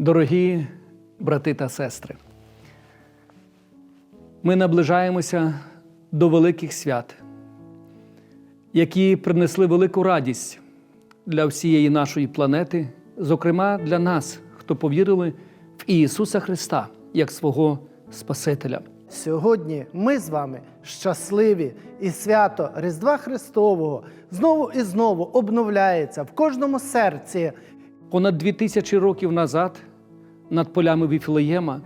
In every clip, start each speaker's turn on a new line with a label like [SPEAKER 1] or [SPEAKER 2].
[SPEAKER 1] Дорогі брати та сестри, ми наближаємося до великих свят, які принесли велику радість для всієї нашої планети, зокрема для нас, хто повірили в Ісуса Христа як свого Спасителя.
[SPEAKER 2] Сьогодні ми з вами щасливі і свято Різдва Христового знову і знову обновляється в кожному серці.
[SPEAKER 1] Понад дві тисячі років назад над полями Віфлеєма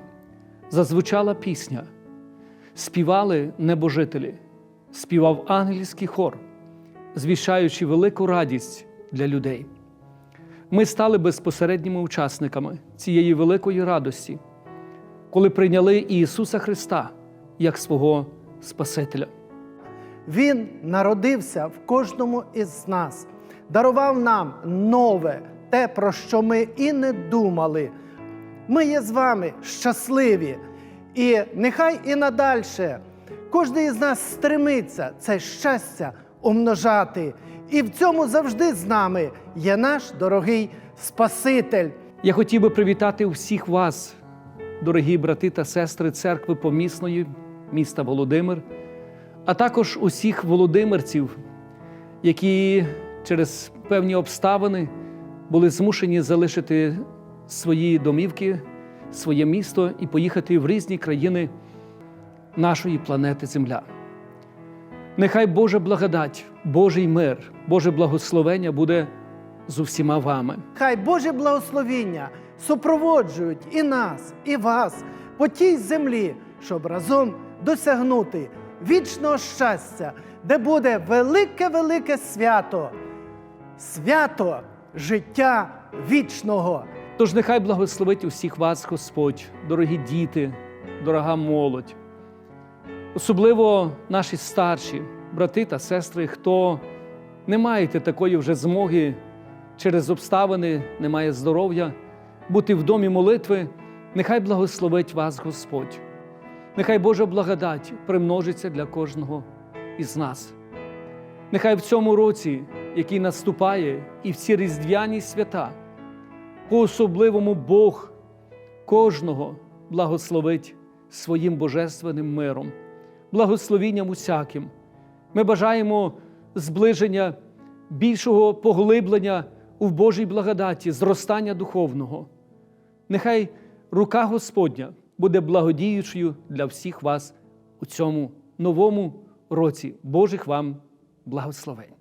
[SPEAKER 1] зазвучала пісня, співали небожителі, співав ангельський хор, звіщаючи велику радість для людей. Ми стали безпосередніми учасниками цієї великої радості, коли прийняли Ісуса Христа як свого Спасителя.
[SPEAKER 2] Він народився в кожному із нас, дарував нам нове, те, про що ми і не думали. Ми є з вами щасливі, і нехай і надальше кожен із нас стремиться це щастя умножати. І в цьому завжди з нами є наш дорогий Спаситель.
[SPEAKER 1] Я хотів би привітати всіх вас, дорогі брати та сестри церкви помісної міста Володимир, а також усіх володимирців, які через певні обставини були змушені залишити свої домівки, своє місто і поїхати в різні країни нашої планети Земля. Нехай Божа благодать, Божий мир, Боже благословення буде з усіма вами.
[SPEAKER 2] Хай Боже благословіння супроводжують і нас, і вас по тій землі, щоб разом досягнути вічного щастя, де буде велике-велике свято, свято життя вічного.
[SPEAKER 1] Тож нехай благословить усіх вас Господь, дорогі діти, дорога молодь, особливо наші старші брати та сестри, хто не маєте такої вже змоги через обставини, не має здоров'я, бути в домі молитви, нехай благословить вас Господь. Нехай Божа благодать примножиться для кожного із нас. Нехай в цьому році, який наступає, і в ці різдвяні свята, по-особливому Бог кожного благословить своїм божественним миром, благословінням усяким. Ми бажаємо зближення, більшого поглиблення у Божій благодаті, зростання духовного. Нехай рука Господня буде благодіючою для всіх вас у цьому новому році Божих вам благословень.